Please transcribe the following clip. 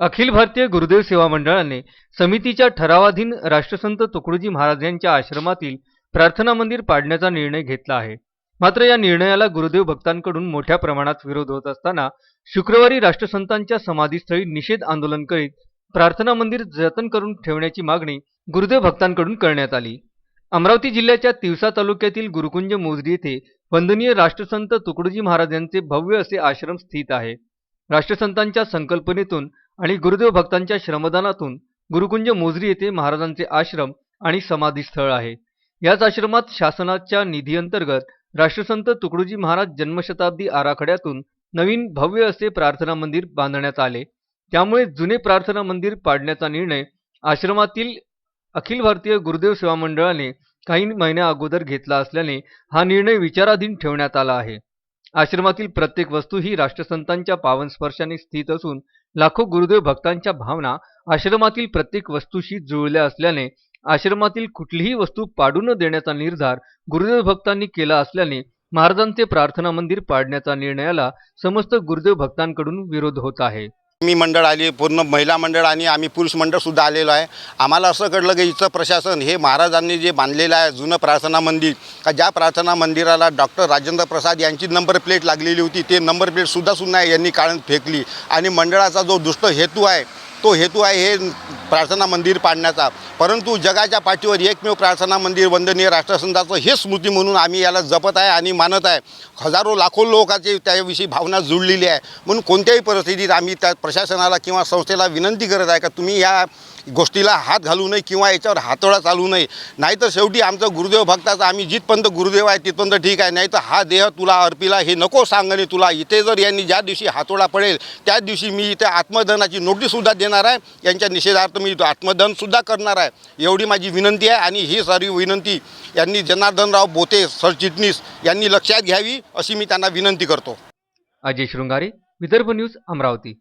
अखिल भारतीय गुरुदेव सेवा मंडळाने समितीच्या ठरावाधीन राष्ट्रसंत तुकडोजी महाराज यांच्या आश्रमातील प्रार्थना मंदिर पाडण्याचा निर्णय घेतला आहे. मात्र या निर्णयाला गुरुदेव भक्तांकडून मोठ्या प्रमाणात विरोध होत असताना शुक्रवारी राष्ट्रसंतांच्या समाधीस्थळी निषेध आंदोलन करीत प्रार्थना मंदिर जतन करून ठेवण्याची मागणी गुरुदेव भक्तांकडून करण्यात आली. अमरावती जिल्ह्याच्या तिवसा तालुक्यातील गुरुकुंज मोजरी येथे वंदनीय राष्ट्रसंत तुकडोजी महाराज यांचे भव्य असे आश्रम स्थित आहे. राष्ट्रसंतांच्या संकल्पनेतून आणि गुरुदेव भक्तांच्या श्रमदानातून गुरुकुंज मोजरी येथे महाराजांचे आश्रम आणि समाधी स्थळ आहे. याच आश्रमात शासनाच्या निधीअंतर्गत राष्ट्रसंत तुकडोजी महाराज जन्मशताब्दी आराखड्यातून नवीन भव्य असे प्रार्थना मंदिर बांधण्यात आले. त्यामुळे जुने प्रार्थना मंदिर पाडण्याचा निर्णय आश्रमातील अखिल भारतीय गुरुदेव सेवा मंडळाने काही महिन्या अगोदर घेतला असल्याने हा निर्णय विचाराधीन ठेवण्यात आला आहे. आश्रमातील प्रत्येक वस्तू ही राष्ट्रसंतांच्या पावन स्पर्शाने स्थित असून लाखो गुरुदेव भक्तांच्या भावना आश्रमातील प्रत्येक वस्तूशी जुळल्या असल्याने आश्रमातील कुठलीही वस्तू पाडू न देण्याचा निर्धार गुरुदेव भक्तांनी केला असल्याने महाराजांचे प्रार्थना मंदिर पाडण्याच्या निर्णयाला समस्त गुरुदेव भक्तांकडून विरोध होत आहे. मी मंडळ आली पूर्ण महिला मंडळ आणि आम्ही पुरुष मंडळसुद्धा आलेलो आहे. आम्हाला असं कळलं की इथं प्रशासन हे महाराजांनी जे बांधलेलं आहे जुनं प्रार्थना मंदिर का ज्या प्रार्थना मंदिराला डॉक्टर राजेंद्र प्रसाद यांची नंबर प्लेट लागलेली होती ते नंबर प्लेटसुद्धा सुद्धा यांनी काढून फेकली. आणि मंडळाचा जो दुष्ट हेतू आहे तो हेतू आहे हे प्रार्थना मंदिर पाडण्याचा. परंतु जगाच्या पाठीवर एकमेव प्रार्थना मंदिर वंदनीय राष्ट्रसंताचं हे स्मृती म्हणून आम्ही याला जपत आहे आणि मानत आहे. हजारो लाखो लोकांची त्याविषयी भावना जुळलेली आहे. म्हणून कोणत्याही परिस्थितीत आम्ही त्या प्रशासनाला किंवा संस्थेला विनंती करत आहे का तुम्ही या गोष्टीला हात घालू नये किंवा याच्यावर हातोडा चालू नये. नाहीतर शेवटी आमचं गुरुदेव भक्ताचं आम्ही जिथपर्यंत गुरुदेव आहे तिथपर्यंत ठीक आहे. नाही तर हा देह तुला अर्पिला हे नको सांगणे तुला. इथे जर यांनी ज्या दिवशी हातोडा पडेल त्याच दिवशी मी इथे आत्मदहनाची नोटीससुद्धा देणार आहे. यांच्या निषेधार्थ मी आत्मदहनसुद्धा करणार आहे. एवढी माझी विनंती आहे आणि ही सारी विनंती यांनी जनार्दनराव बोते सरचिटणीस यांनी लक्षात घ्यावी अशी मी त्यांना विनंती करतो. अजय शृंगारे विदर्भ न्यूज अमरावती.